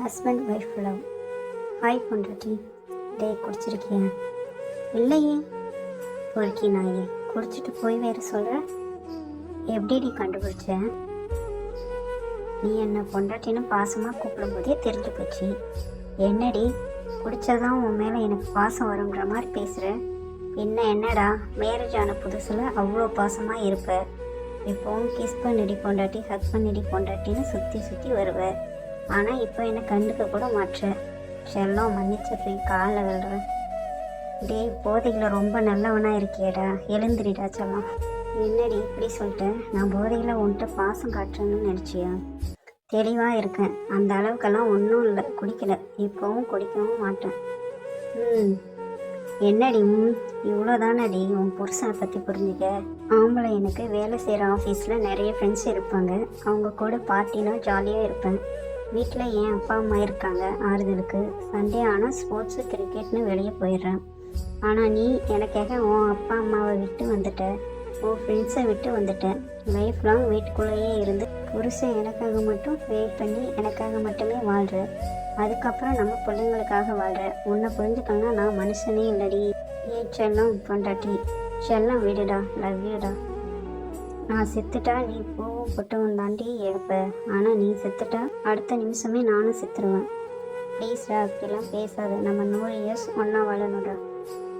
Husband wife love. Hi பொண்டாட்டி டே குடிச்சிருக்கியா? இல்லையே. பொறுக்கி நாயே குடிச்சிட்டு போய் வேற சொல்கிற எப்படி நீ கண்டுபிடிச்ச? நீ என்னை பொண்டாட்டின்னு பாசமாக கூப்பிடும்போதே தெரிஞ்சு போச்சு. என்னடி குடிச்சாதான் உன் மேலே எனக்கு பாசம் வரும்ன்ற மாதிரி பேசுகிற என்ன என்னடா மேரேஜ் ஆன புதுசில் அவ்வளோ பாசமாக இருப்ப? இப்போவும் கிஸ் பண்ணிடி பொண்டாட்டி ஹக் பண்ணிடி பொண்டாட்டின்னு சுற்றி சுற்றி வருவேன் ஆனால் இப்போ என்னை கண்டுக்க கூட மாட்ற. செல்லம் போய் காலில் விழுறேன் டேய் போதையில் ரொம்ப நல்லவனாக இருக்கியேடா. எழுந்துடிடா செல்லம். என்னடி இப்படி சொல்லிட்டேன் நான் போதையில் உன்கிட்ட பாசம் காட்டுறேன்னு நினச்சியா? தெளிவாக இருக்கேன். அந்த அளவுக்கெல்லாம் ஒன்றும் இல்லை. குடிக்கல. இப்போவும் குடிக்கவும் மாட்டேன். ம். என்னடி இவ்வளோதானடி உன் புருஷனை பற்றி புரிஞ்சுக்க? ஆம்பளை எனக்கு வேலை செய்கிற ஆஃபீஸில் நிறைய ஃப்ரெண்ட்ஸ் இருப்பாங்க. அவங்க கூட பார்ட்டினா ஜாலியாக இருப்பேன். வீட்டில் என் அப்பா அம்மா இருக்காங்க. ஆறுதலுக்கு. சண்டே ஆனால் ஸ்போர்ட்ஸு கிரிக்கெட்னு வெளியே போயிடுறேன். ஆனால் நீ எனக்காக உன் அப்பா அம்மாவை விட்டு வந்துட்ட. உன் ஃப்ரெண்ட்ஸை விட்டு வந்துட்டேன் லைஃப் லாங் வீட்டுக்குள்ளேயே இருந்து புருஷன் எனக்காக மட்டும் வெயிட் பண்ணி எனக்காக மட்டுமே வாழ்கிற அதுக்கப்புறம் நம்ம பிள்ளைங்களுக்காக வாழ்கிற உன்னை புரிஞ்சுக்கணும்னா நான் மனுஷனே இல்லடி. ஏ செல்லம் பொண்டாட்டி. செல்லம் விடுடா. லவ் யூடா நான் செத்துட்டா நீ பூவும் பொட்டவும் தாண்டி எடுப்ப ஆனால் நீ செத்துட்டா அடுத்த நிமிஷமே நானும் செத்துருவேன். ப்ளீஸ்டா அப்படிலாம் பேசாத. நம்ம நூறு இயர்ஸ் ஒன்றா வாழணும்டா.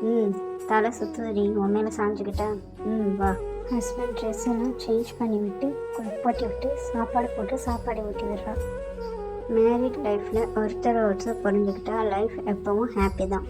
ம் தலை சுற்றுதுடி உன் மேலே சாஞ்சுக்கிட்டா. ம் வா. ஹஸ்பண்ட் ட்ரெஸ் எல்லாம் சேஞ்ச் பண்ணி விட்டு குளிப்பாட்டி விட்டு சாப்பாடு போட்டு சாப்பாடு ஊட்டி விடுறா மேரிட் லைஃப்பில் ஒருத்தர் ஒருத்தர் புரிஞ்சுக்கிட்டா லைஃப் எப்பவும் ஹாப்பி தான்.